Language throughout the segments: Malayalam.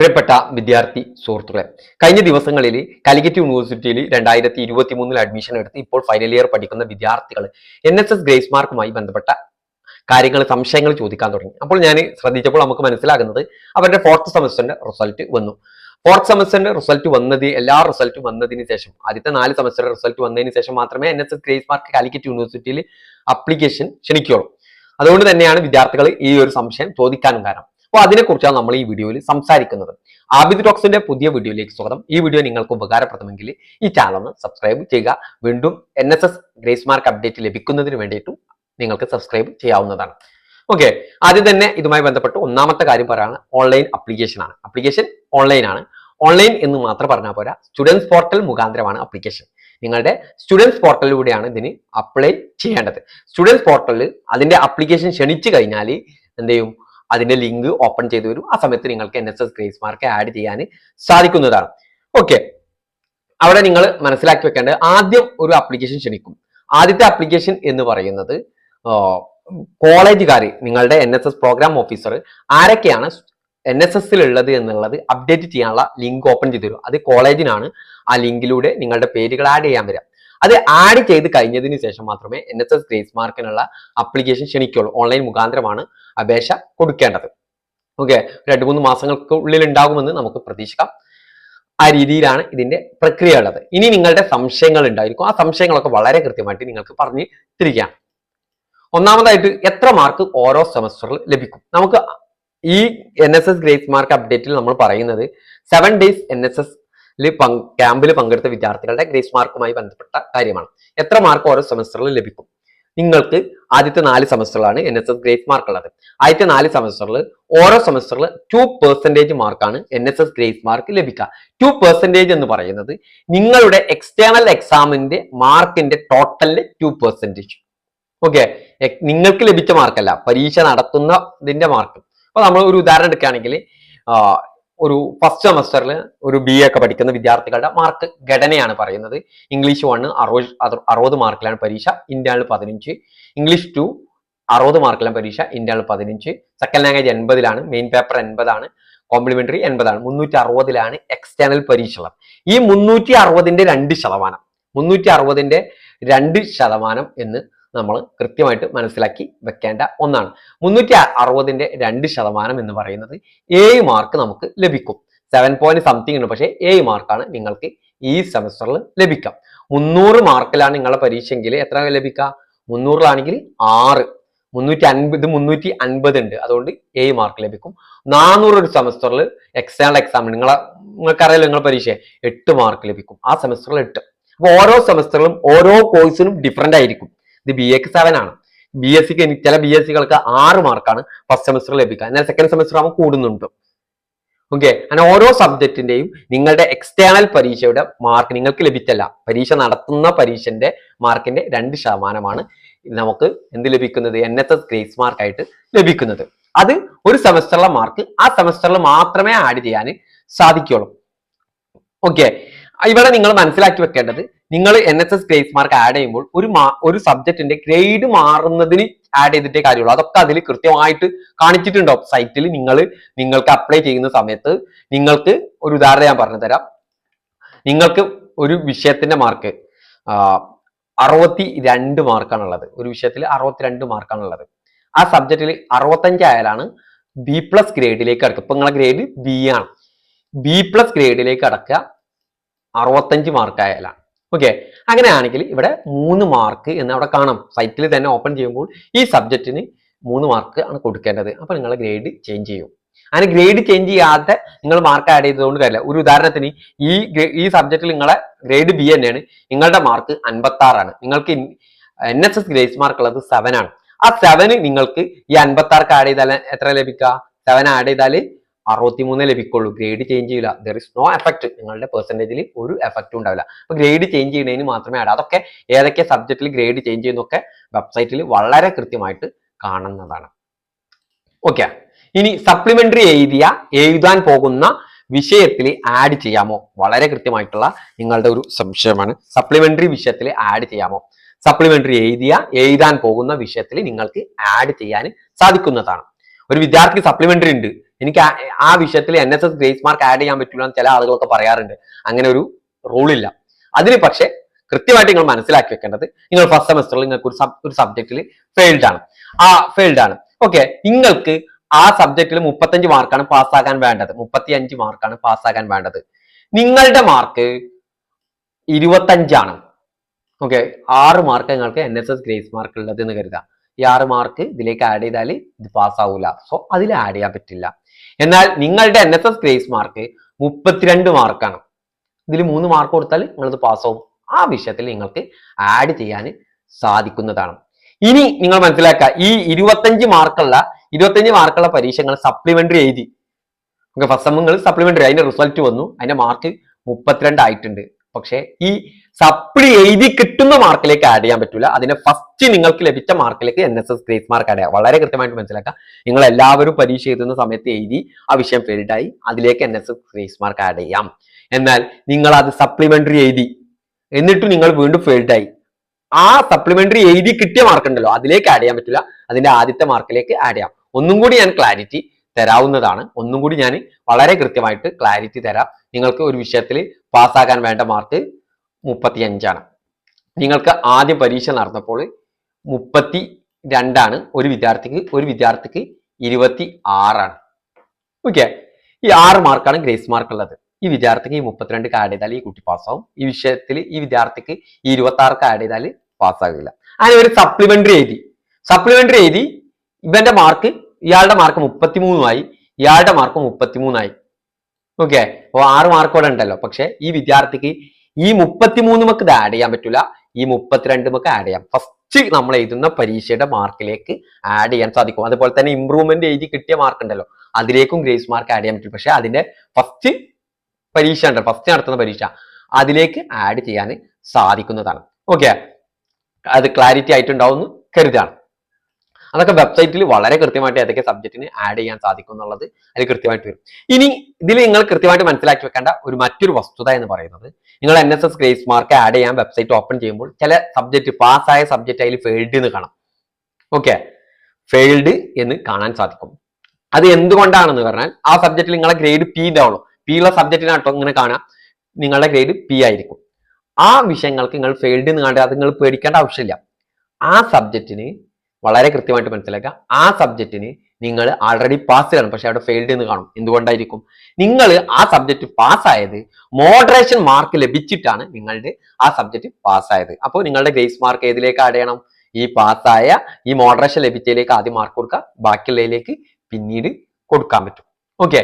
പ്രിയപ്പെട്ട വിദ്യാർത്ഥി സുഹൃത്തുക്കളെ കഴിഞ്ഞ ദിവസങ്ങളിൽ കാലിക്കറ്റ് യൂണിവേഴ്സിറ്റിയിൽ രണ്ടായിരത്തി ഇരുപത്തി മൂന്നിൽ അഡ്മിഷൻ എടുത്ത് ഇപ്പോൾ ഫൈനൽ ഇയർ പഠിക്കുന്ന വിദ്യാർത്ഥികൾ എൻ എസ് എസ് ഗ്രേസ് മാർക്കുമായി ബന്ധപ്പെട്ട കാര്യങ്ങൾ സംശയങ്ങൾ ചോദിക്കാൻ തുടങ്ങി. അപ്പോൾ ഞാൻ ശ്രദ്ധിച്ചപ്പോൾ നമുക്ക് മനസ്സിലാകുന്നത് അവരുടെ ഫോർത്ത് സെമസ്റ്ററിന്റെ റിസൾട്ട് വന്നു. ഫോർത്ത് സെമസ്റ്ററിന്റെ റിസൾട്ട് വന്നത് എല്ലാ റിസൾട്ടും വന്നതിന് ശേഷം ആദ്യത്തെ നാല് സെമസ്റ്റർ റിസൾട്ട് വന്നതിന് ശേഷം മാത്രമേ N S S grace mark Calicut യൂണിവേഴ്സിറ്റിയിൽ അപ്ലിക്കേഷൻ ക്ഷണിക്കുകയുള്ളൂ. അതുകൊണ്ട് തന്നെയാണ് വിദ്യാർത്ഥികൾ ഈ ഒരു സംശയം ചോദിക്കാനും കാരണം. അപ്പോൾ അതിനെക്കുറിച്ചാണ് നമ്മൾ ഈ വീഡിയോയിൽ സംസാരിക്കുന്നത്. ആബിദ് ടോക്സിന്റെ പുതിയ വീഡിയോയിലേക്ക് സ്വാഗതം. ഈ വീഡിയോ നിങ്ങൾക്ക് ഉപകാരപ്രദമെങ്കിൽ ഈ ചാനൽ ഒന്ന് സബ്സ്ക്രൈബ് ചെയ്യുക. വീണ്ടും N S S grace mark update ലഭിക്കുന്നതിന് വേണ്ടിയിട്ടും നിങ്ങൾക്ക് സബ്സ്ക്രൈബ് ചെയ്യാവുന്നതാണ്. ഓക്കെ ആദ്യം തന്നെ ഇതുമായി ബന്ധപ്പെട്ട് ഒന്നാമത്തെ കാര്യം പറയാണ് ഓൺലൈൻ അപ്ലിക്കേഷൻ ആണ്. അപ്ലിക്കേഷൻ ഓൺലൈൻ ആണ്. ഓൺലൈൻ എന്ന് മാത്രം പറഞ്ഞാൽ പോരാ സ്റ്റുഡൻസ് പോർട്ടൽ മുഖാന്തരമാണ് അപ്ലിക്കേഷൻ നിങ്ങളുടെ സ്റ്റുഡൻസ് പോർട്ടലിലൂടെയാണ് ഇതിന് അപ്ലൈ ചെയ്യേണ്ടത്. സ്റ്റുഡൻസ് പോർട്ടലിൽ അതിന്റെ അപ്ലിക്കേഷൻ ക്ഷണിച്ചു കഴിഞ്ഞാൽ എന്ത് ചെയ്യും? അതിന്റെ ലിങ്ക് ഓപ്പൺ ചെയ്തു വരും. ആ സമയത്ത് നിങ്ങൾക്ക് N S S grace mark add ചെയ്യാൻ സാധിക്കുന്നതാണ്. ഓക്കെ അവിടെ നിങ്ങൾ മനസ്സിലാക്കി വെക്കേണ്ടത് ആദ്യം ഒരു അപ്ലിക്കേഷൻ ക്ഷണിക്കും. ആദ്യത്തെ അപ്ലിക്കേഷൻ എന്ന് പറയുന്നത് കോളേജുകാർ നിങ്ങളുടെ N S S programme officer ആരൊക്കെയാണ് എൻ എസ് എസിൽ ഉള്ളത് എന്നുള്ളത് അപ്ഡേറ്റ് ചെയ്യാനുള്ള ലിങ്ക് ഓപ്പൺ ചെയ്തു തരും. അത് കോളേജിനാണ്. ആ ലിങ്കിലൂടെ നിങ്ങളുടെ പേരുകൾ ആഡ് ചെയ്യാൻ വരിക അത് ആഡ് ചെയ്ത് കഴിഞ്ഞതിന് ശേഷം മാത്രമേ എൻ എസ് എസ് ഗ്രേസ് മാർക്കിനുള്ള അപ്ലിക്കേഷൻ ക്ഷണിക്കുള്ളൂ. ഓൺലൈൻ മുഖാന്തരമാണ്. അപേക്ഷ കൊടുക്കേണ്ടത്. ഓക്കെ രണ്ട് മൂന്ന് മാസങ്ങൾക്കുള്ളിൽ ഉണ്ടാകുമെന്ന് നമുക്ക് പ്രതീക്ഷിക്കാം. ആ രീതിയിലാണ് ഇതിന്റെ പ്രക്രിയ ഉള്ളത്. ഇനി നിങ്ങളുടെ സംശയങ്ങൾ ഉണ്ടായിരിക്കും. ആ സംശയങ്ങളൊക്കെ വളരെ കൃത്യമായിട്ട് നിങ്ങൾക്ക് പറഞ്ഞു തിരിക്കാം ഒന്നാമതായിട്ട് എത്ര മാർക്ക് ഓരോ സെമസ്റ്ററിൽ ലഭിക്കും? നമുക്ക് ഈ N S S grace mark അപ്ഡേറ്റിൽ നമ്മൾ പറയുന്നത് seven days N S S ക്യാമ്പിൽ പങ്കെടുത്ത വിദ്യാർത്ഥികളുടെ ഗ്രേസ് മാർക്കുമായി ബന്ധപ്പെട്ട കാര്യമാണ്. എത്ര മാർക്ക് ഓരോ സെമസ്റ്ററിൽ ലഭിക്കും? നിങ്ങൾക്ക് ആദ്യത്തെ നാല് സെമസ്റ്ററിലാണ് N S S grace mark ഉള്ളത്. ആദ്യത്തെ നാല് സെമസ്റ്ററിൽ ഓരോ സെമസ്റ്ററിൽ ടു പെർസെന്റേജ് മാർക്കാണ് N S S grace mark ലഭിക്കുക. ടു പെർസെന്റേജ് എന്ന് പറയുന്നത് നിങ്ങളുടെ എക്സ്റ്റേണൽ എക്സാമിന്റെ മാർക്കിന്റെ ടോട്ടലിന്റെ ടു പെർസെന്റേജ് ഓക്കെ നിങ്ങൾക്ക് ലഭിച്ച മാർക്കല്ല പരീക്ഷ നടത്തുന്നതിന്റെ മാർക്ക് അപ്പോൾ നമ്മൾ ഒരു ഉദാഹരണം എടുക്കുകയാണെങ്കിൽ ഒരു ഫസ്റ്റ് സെമസ്റ്ററിൽ ഒരു ബി എ ഒക്കെ പഠിക്കുന്ന വിദ്യാർത്ഥികളുടെ മാർക്ക് ഘടനയാണ് പറയുന്നത്. ഇംഗ്ലീഷ് വണ്ണ് അറുപത് അറുപത് മാർക്കിലാണ് പരീക്ഷ ഇന്ത്യയിൽ പതിനഞ്ച്. ഇംഗ്ലീഷ് ടു അറുപത് മാർക്കിലാണ് പരീക്ഷ ഇന്ത്യയിൽ പതിനഞ്ച്. സെക്കൻഡ് ലാംഗ്വേജ് എൺപതിലാണ് മെയിൻ പേപ്പർ എൺപതാണ് കോംപ്ലിമെന്ററി എൺപതാണ് മുന്നൂറ്റി അറുപതിലാണ് എക്സ്റ്റേണൽ പരീക്ഷ ഉള്ളത്. ഈ മുന്നൂറ്റി അറുപതിന്റെ രണ്ട് ശതമാനം മുന്നൂറ്റി അറുപതിന്റെ രണ്ട് ശതമാനം എന്ന് നമ്മൾ കൃത്യമായിട്ട് മനസ്സിലാക്കി വെക്കേണ്ട ഒന്നാണ്. മുന്നൂറ്റി അറുപതിന്റെ രണ്ട് ശതമാനം എന്ന് പറയുന്നത് ഏഴ് മാർക്ക് നമുക്ക് ലഭിക്കും. സെവൻ പോയിന്റ് സംതിങ് ഉണ്ട് പക്ഷേ ഏഴ് മാർക്കാണ് നിങ്ങൾക്ക് ഈ സെമസ്റ്ററിൽ ലഭിക്കാം. മുന്നൂറ് മാർക്കിലാണ് നിങ്ങളുടെ പരീക്ഷയെങ്കിൽ എത്ര ലഭിക്കുക മുന്നൂറിലാണെങ്കിൽ ആറ്. മുന്നൂറ്റി അൻപത് മുന്നൂറ്റി അൻപത് ഉണ്ട്. അതുകൊണ്ട് ഏഴ് മാർക്ക് ലഭിക്കും. നാനൂറ് ഒരു സെമസ്റ്ററിൽ എക്സ്റ്റേണൽ എക്സാം നിങ്ങളെ നിങ്ങൾക്കറിയാലോ നിങ്ങളുടെ പരീക്ഷ എട്ട് മാർക്ക് ലഭിക്കും ആ സെമസ്റ്ററിൽ എട്ട്. അപ്പോൾ ഓരോ സെമസ്റ്ററിലും ഓരോ കോഴ്സിനും ഡിഫറെന്റ് ആയിരിക്കും. ഇത് ബി എക്ക് സെവൻ ആണ്. ബി എസ് സിക്ക് ചില ബി എസ് സികൾക്ക് ആറ് മാർക്കാണ് ഫസ്റ്റ് സെമസ്റ്റർ ലഭിക്കുക. എന്നാൽ സെക്കൻഡ് സെമസ്റ്റർ ആകുമ്പോൾ കൂടുന്നുണ്ട്. ഓക്കെ അങ്ങനെ ഓരോ സബ്ജക്റ്റിന്റെയും നിങ്ങളുടെ എക്സ്റ്റേണൽ പരീക്ഷയുടെ മാർക്ക് നിങ്ങൾക്ക് ലഭിച്ചല്ല. പരീക്ഷ നടത്തുന്ന പരീക്ഷന്റെ മാർക്കിന്റെ രണ്ട് ശതമാനമാണ് നമുക്ക് എന്ത് ലഭിക്കുന്നത്? എൻ എസ് എസ് ഗ്രേസ് മാർക്കായിട്ട് ലഭിക്കുന്നത്. അത് ഒരു സെമസ്റ്ററിലെ മാർക്ക് ആ സെമസ്റ്ററിൽ മാത്രമേ ആഡ് ചെയ്യാൻ സാധിക്കുള്ളൂ ഓക്കെ ഇവിടെ നിങ്ങൾ മനസ്സിലാക്കി വെക്കേണ്ടത് നിങ്ങൾ N S S grace mark add ചെയ്യുമ്പോൾ ഒരു ഒരു സബ്ജക്റ്റിന്റെ ഗ്രേഡ് മാറുന്നതിന് ആഡ് ചെയ്തിട്ടേ കാര്യമുള്ളൂ. അതൊക്കെ അതിൽ കൃത്യമായിട്ട് കാണിച്ചിട്ടുണ്ടോ? സൈറ്റിൽ നിങ്ങൾ നിങ്ങൾക്ക് അപ്ലൈ ചെയ്യുന്ന സമയത്ത് നിങ്ങൾക്ക് ഒരു ഉദാഹരണം ഞാൻ പറഞ്ഞു തരാം. നിങ്ങൾക്ക് ഒരു വിഷയത്തിന്റെ മാർക്ക് അറുപത്തി രണ്ട് മാർക്കാണുള്ളത് ഒരു വിഷയത്തിൽ അറുപത്തിരണ്ട് മാർക്കാണുള്ളത് ആ സബ്ജക്റ്റിൽ അറുപത്തഞ്ച് ആയാലാണ് ബി പ്ലസ് ഗ്രേഡിലേക്ക് അടക്കുക. ഇപ്പൊ നിങ്ങളെ ഗ്രേഡ് ബി ആണ്. ബി പ്ലസ് ഗ്രേഡിലേക്ക് അടക്കുക. അറുപത്തഞ്ച് മാർക്ക് ആയാലാണ്. ഓക്കെ അങ്ങനെയാണെങ്കിൽ ഇവിടെ മൂന്ന് മാർക്ക് എന്ന് അവിടെ കാണാം. സൈറ്റിൽ തന്നെ ഓപ്പൺ ചെയ്യുമ്പോൾ ഈ സബ്ജക്റ്റിന് മൂന്ന് മാർക്ക് ആണ് കൊടുക്കേണ്ടത്. അപ്പൊ നിങ്ങളെ ഗ്രേഡ് ചേഞ്ച് ചെയ്യും. അങ്ങനെ ഗ്രേഡ് ചേഞ്ച് ചെയ്യാതെ നിങ്ങൾ മാർക്ക് ആഡ് ചെയ്തതുകൊണ്ട് കാര്യമില്ല. ഒരു ഉദാഹരണത്തിന് ഈ ഈ സബ്ജക്റ്റിൽ നിങ്ങളെ ഗ്രേഡ് ബി തന്നെയാണ്. നിങ്ങളുടെ മാർക്ക് അൻപത്തി ആറാണ് നിങ്ങൾക്ക് N S S grace mark ഉള്ളത് സെവൻ ആണ്. ആ സെവന് നിങ്ങൾക്ക് ഈ അൻപത്തി ആർക്ക് ആഡ് ചെയ്താൽ എത്ര ലഭിക്കുക സെവൻ ആഡ് ചെയ്താൽ അറുപത്തിമൂന്ന് ലഭിക്കുള്ളൂ. ഗ്രേഡ് ചേഞ്ച് ചെയ്യില്ല. ദർ ഇസ് നോ എഫക്ട് നിങ്ങളുടെ പെർസെന്റേജിൽ ഒരു എഫക്റ്റും ഉണ്ടാവില്ല. അപ്പൊ ഗ്രേഡ് ചേഞ്ച് ചെയ്യുന്നതിന് മാത്രമേ ആഡ് അതൊക്കെ ഏതൊക്കെ സബ്ജക്റ്റിൽ ഗ്രേഡ് ചേഞ്ച് ചെയ്യുന്നൊക്കെ വെബ്സൈറ്റിൽ വളരെ കൃത്യമായിട്ട് കാണുന്നതാണ്. ഓക്കെ ഇനി സപ്ലിമെന്ററി എഴുതിയ എഴുതാൻ പോകുന്ന വിഷയത്തിൽ ആഡ് ചെയ്യാമോ? വളരെ കൃത്യമായിട്ടുള്ള നിങ്ങളുടെ ഒരു സംശയമാണ്. സപ്ലിമെന്ററി വിഷയത്തിൽ ആഡ് ചെയ്യാമോ? സപ്ലിമെന്ററി എഴുതിയ എഴുതാൻ പോകുന്ന വിഷയത്തിൽ നിങ്ങൾക്ക് ആഡ് ചെയ്യാൻ സാധിക്കുന്നതാണ്. ഒരു വിദ്യാർത്ഥിക്ക് സപ്ലിമെന്ററി ഉണ്ട്. എനിക്ക് ആ- വിഷയത്തിൽ N S S grace mark add ചെയ്യാൻ പറ്റില്ല എന്ന് ചില ആളുകളൊക്കെ പറയാറുണ്ട്. അങ്ങനെ ഒരു റൂൾ ഇല്ല. അതിന് പക്ഷേ കൃത്യമായിട്ട് നിങ്ങൾ മനസ്സിലാക്കി വെക്കേണ്ടത് നിങ്ങൾ ഫസ്റ്റ് സെമസ്റ്ററിൽ നിങ്ങൾക്ക് ഒരു സബ് ഒരു സബ്ജക്റ്റിൽ ഫെയിൽഡ് ആണ്. ആ ഫെയിൽഡ് ആണ്. ഓക്കെ നിങ്ങൾക്ക് ആ സബ്ജക്റ്റിൽ മുപ്പത്തഞ്ച് മാർക്കാണ് പാസ്സാകാൻ വേണ്ടത്. മുപ്പത്തി അഞ്ച് മാർക്കാണ് പാസ്സാകാൻ വേണ്ടത്. നിങ്ങളുടെ മാർക്ക് ഇരുപത്തഞ്ചാണ്. ഓക്കെ ആറ് മാർക്ക് നിങ്ങൾക്ക് N S S grace mark ഉള്ളത് എന്ന് കരുതാം ഈ ആറ് മാർക്ക് ഇതിലേക്ക് ആഡ് ചെയ്താൽ ഇത് പാസ്സാവൂല സോ അതിൽ ആഡ് ചെയ്യാൻ പറ്റില്ല. എന്നാൽ നിങ്ങളുടെ N S S grace mark മുപ്പത്തിരണ്ട് മാർക്കാണ് ഇതിൽ മൂന്ന് മാർക്ക് കൊടുത്താൽ നിങ്ങളത് പാസ്സാവും ആ വിഷയത്തിൽ നിങ്ങൾക്ക് ആഡ് ചെയ്യാൻ സാധിക്കുന്നതാണ്. ഇനി നിങ്ങൾ മനസ്സിലാക്കുക ഈ ഇരുപത്തഞ്ച് മാർക്കുള്ള ഇരുപത്തഞ്ച് മാർക്കുള്ള പരീക്ഷകൾ സപ്ലിമെന്ററി എഴുതി. ഫസ്റ്റ് സെം നിങ്ങൾ സപ്ലിമെന്ററി അതിന്റെ റിസൾട്ട് വന്നു. അതിന്റെ മാർക്ക് മുപ്പത്തിരണ്ട് ആയിട്ടുണ്ട്. പക്ഷേ ഈ സപ്ലി എഴുതി കിട്ടുന്ന മാർക്കിലേക്ക് ആഡ് ചെയ്യാൻ പറ്റില്ല അതിന് ഫസ്റ്റ് നിങ്ങൾക്ക് ലഭിച്ച മാർക്കിലേക്ക് N S S grace mark add ചെയ്യാം. വളരെ കൃത്യമായിട്ട് മനസ്സിലാക്കുക നിങ്ങൾ എല്ലാവരും പരീക്ഷ എഴുതുന്ന സമയത്ത് എഴുതി ആ വിഷയം ഫെയിൽഡായി അതിലേക്ക് N S S grace mark add ചെയ്യാം. എന്നാൽ നിങ്ങൾ അത് സപ്ലിമെന്ററി എഴുതി. എന്നിട്ട് നിങ്ങൾ വീണ്ടും ഫെയിൽഡായി ആ സപ്ലിമെന്ററി എഴുതി കിട്ടിയ മാർക്ക് ഉണ്ടല്ലോ അതിലേക്ക് ആഡ് ചെയ്യാൻ പറ്റില്ല അതിന്റെ ആദ്യത്തെ മാർക്കിലേക്ക് ആഡ് ചെയ്യാം. ഒന്നും കൂടി ഞാൻ ക്ലാരിറ്റി തരാവുന്നതാണ്. ഒന്നും കൂടി ഞാൻ വളരെ കൃത്യമായിട്ട് ക്ലാരിറ്റി തരാം. നിങ്ങൾക്ക് ഒരു വിഷയത്തിൽ പാസ്സാകാൻ വേണ്ട മാർക്ക് മുപ്പത്തി അഞ്ചാണ് നിങ്ങൾക്ക് ആദ്യ പരീക്ഷ നടന്നപ്പോൾ മുപ്പത്തി രണ്ടാണ് ഒരു വിദ്യാർത്ഥിക്ക് ഒരു വിദ്യാർത്ഥിക്ക് ഇരുപത്തി ആറാണ് ഓക്കെ ഈ ആറ് മാർക്കാണ് ഗ്രേസ് മാർക്ക് ഉള്ളത് ഈ വിദ്യാർത്ഥിക്ക് ഈ മുപ്പത്തിരണ്ട് ആഡ് ചെയ്താൽ ഈ കുട്ടി പാസ്സാവും. ഈ വിഷയത്തിൽ ഈ വിദ്യാർത്ഥിക്ക് ഈ ഇരുപത്തി ആർക്ക് ആഡ് ചെയ്താൽ പാസ്സാകില്ല. അങ്ങനെ ഒരു സപ്ലിമെന്ററി എഴുതി. സപ്ലിമെന്ററി എഴുതി. ഇവന്റെ മാർക്ക് ഇയാളുടെ മാർക്ക് മുപ്പത്തിമൂന്നുമായി ഇയാളുടെ മാർക്ക് മുപ്പത്തിമൂന്നായി ഓക്കെ അപ്പോൾ ആറ് മാർക്ക് ഇവിടെ ഉണ്ടല്ലോ. പക്ഷെ ഈ വിദ്യാർത്ഥിക്ക് ഈ മുപ്പത്തിമൂന്നുമൊക്കെ ഇത് ആഡ് ചെയ്യാൻ പറ്റില്ല ഈ മുപ്പത്തിരണ്ട് മക്ക് ആഡ് ചെയ്യാം. ഫസ്റ്റ് നമ്മൾ എഴുതുന്ന പരീക്ഷയുടെ മാർക്കിലേക്ക് ആഡ് ചെയ്യാൻ സാധിക്കും. അതുപോലെ തന്നെ ഇമ്പ്രൂവ്മെന്റ് എഴുതി കിട്ടിയ മാർക്ക് ഉണ്ടല്ലോ. അതിലേക്കും ഗ്രേസ് മാർക്ക് ആഡ് ചെയ്യാൻ പറ്റും. പക്ഷെ അതിന്റെ ഫസ്റ്റ് പരീക്ഷ ഉണ്ട് ഫസ്റ്റ് നടത്തുന്ന പരീക്ഷ. അതിലേക്ക് ആഡ് ചെയ്യാൻ സാധിക്കുന്നതാണ്. ഓക്കെ അത് ക്ലാരിറ്റി ആയിട്ടുണ്ടാവുമെന്ന് കരുതാണ് അതൊക്കെ വെബ്സൈറ്റിൽ വളരെ കൃത്യമായിട്ട് ഏതൊക്കെ സബ്ജക്റ്റിന് ആഡ് ചെയ്യാൻ സാധിക്കും എന്നുള്ളത് അതിൽ കൃത്യമായിട്ട് വരും. ഇനി ഇതിൽ നിങ്ങൾ കൃത്യമായിട്ട് മനസ്സിലാക്കി വെക്കേണ്ട ഒരു മറ്റൊരു വസ്തുത എന്ന് പറയുന്നത് നിങ്ങൾ N S S grace mark add ചെയ്യാൻ വെബ്സൈറ്റ് ഓപ്പൺ ചെയ്യുമ്പോൾ ചില സബ്ജക്റ്റ് പാസ്സായ സബ്ജക്റ്റ് അതിൽ ഫെയിൽഡ് എന്ന് കാണാം. ഓക്കെ ഫെയിൽഡ് എന്ന് കാണാൻ സാധിക്കും. അത് എന്തുകൊണ്ടാണെന്ന് പറഞ്ഞാൽ ആ സബ്ജക്റ്റിൽ നിങ്ങളുടെ ഗ്രേഡ് പി ഉണ്ടാവുള്ളൂ. പി ഉള്ള സബ്ജക്റ്റിനാട്ടോ ഇങ്ങനെ കാണാം. നിങ്ങളുടെ ഗ്രേഡ് പി ആയിരിക്കും. ആ വിഷയങ്ങൾക്ക് നിങ്ങൾ ഫെയിൽഡ് എന്ന് കണ്ടാൽ അത് നിങ്ങൾ പേടിക്കേണ്ട ആവശ്യമില്ല. ആ സബ്ജക്റ്റിന് വളരെ കൃത്യമായിട്ട് മനസ്സിലാക്കുക. ആ സബ്ജക്റ്റിന് നിങ്ങൾ ആൾറെഡി പാസ്സാണ് പക്ഷെ അവിടെ ഫെയിൽഡ് എന്ന് കാണും. എന്തുകൊണ്ടായിരിക്കും? നിങ്ങൾ ആ സബ്ജക്റ്റ് പാസ്സായത് മോഡറേഷൻ മാർക്ക് ലഭിച്ചിട്ടാണ് നിങ്ങളുടെ ആ സബ്ജക്റ്റ് പാസ്സായത് അപ്പോൾ നിങ്ങളുടെ ഗ്രേസ് മാർക്ക് ഏതിലേക്ക് ആഡ് ചെയ്യണം? ഈ പാസ്സായ ഈ മോഡറേഷൻ ലഭിച്ചതിലേക്ക് ആദ്യം മാർക്ക് കൊടുക്കുക. ബാക്കിയുള്ളതിലേക്ക് പിന്നീട് കൊടുക്കാൻ പറ്റും. ഓക്കെ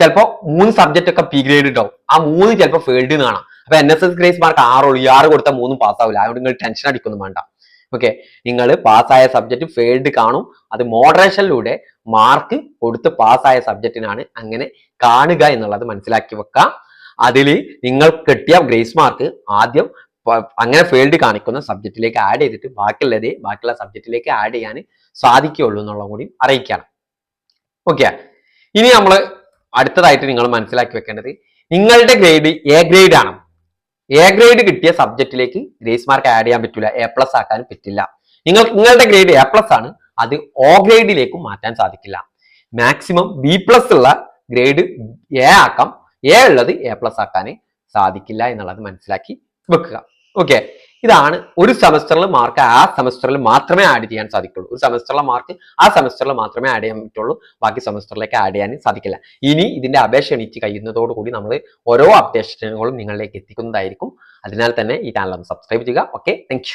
ചിലപ്പോൾ മൂന്ന് സബ്ജക്റ്റ് ഒക്കെ പി ഗ്രേഡ് ഉണ്ടാവും. ആ മൂന്ന് ചിലപ്പോൾ ഫെയിൽഡ് കാണാം. അപ്പൊ N S S grace mark ആറുള്ളൂ ഈ ആറ് കൊടുത്താൽ മൂന്നും പാസ്സാവില്ല അതുകൊണ്ട് നിങ്ങൾ ടെൻഷൻ അടിക്കൊന്നും വേണ്ട. ഓക്കെ നിങ്ങൾ പാസ്സായ സബ്ജക്റ്റ് ഫെയിൽഡ് കാണും. അത് മോഡറേഷനിലൂടെ മാർക്ക് കൊടുത്ത് പാസ്സായ സബ്ജക്റ്റിനാണ് അങ്ങനെ കാണുക എന്നുള്ളത് മനസ്സിലാക്കി വെക്കാം. അതിൽ നിങ്ങൾ കിട്ടിയ ഗ്രേസ് മാർക്ക് ആദ്യം അങ്ങനെ ഫെയിൽഡ് കാണിക്കുന്ന സബ്ജക്റ്റിലേക്ക് ആഡ് ചെയ്തിട്ട് ബാക്കിയുള്ളത് ബാക്കിയുള്ള സബ്ജക്റ്റിലേക്ക് ആഡ് ചെയ്യാൻ സാധിക്കുകയുള്ളൂ എന്നുള്ളതും കൂടി അറിയിക്കണം. ഓക്കെ ഇനി നമ്മൾ അടുത്തതായിട്ട് നിങ്ങൾ മനസ്സിലാക്കി വെക്കേണ്ടത് നിങ്ങളുടെ ഗ്രേഡ് എ ഗ്രേഡ് ആണ്. എ ഗ്രേഡ് കിട്ടിയ സബ്ജക്റ്റിലേക്ക് ഗ്രേസ് മാർക്ക് ആഡ് ചെയ്യാൻ പറ്റില്ല എ പ്ലസ് ആക്കാൻ പറ്റില്ല. നിങ്ങൾ നിങ്ങളുടെ ഗ്രേഡ് എ പ്ലസ് ആണ്. അത് ഒ ഗ്രേഡിലേക്കും മാറ്റാൻ സാധിക്കില്ല. മാക്സിമം ബി പ്ലസ് ഉള്ള ഗ്രേഡ് എ ആക്കാം. എ ഉള്ളത് എ പ്ലസ് ആക്കാൻ സാധിക്കില്ല എന്നുള്ളത് മനസ്സിലാക്കി വെക്കുക. ഓക്കെ ഇതാണ് ഒരു സെമസ്റ്ററിൽ മാർക്ക് ആ സെമസ്റ്ററിൽ മാത്രമേ ആഡ് ചെയ്യാൻ സാധിക്കുള്ളൂ. ഒരു സെമസ്റ്ററിലെ മാർക്ക് ആ സെമസ്റ്ററിൽ മാത്രമേ ആഡ് ചെയ്യാൻ പറ്റുള്ളൂ. ബാക്കി സെമസ്റ്ററിലേക്ക് ആഡ് ചെയ്യാൻ സാധിക്കില്ല. ഇനി ഇതിന്റെ അപേക്ഷ എണീറ്റ് കഴിയുന്നതോടുകൂടി നമ്മൾ ഓരോ അപ്ഡേഷനുകളും നിങ്ങളിലേക്ക് എത്തിക്കുന്നതായിരിക്കും. അതിനാൽ തന്നെ ഈ ചാനൽ ഒന്ന് സബ്സ്ക്രൈബ് ചെയ്യുക. Okay thank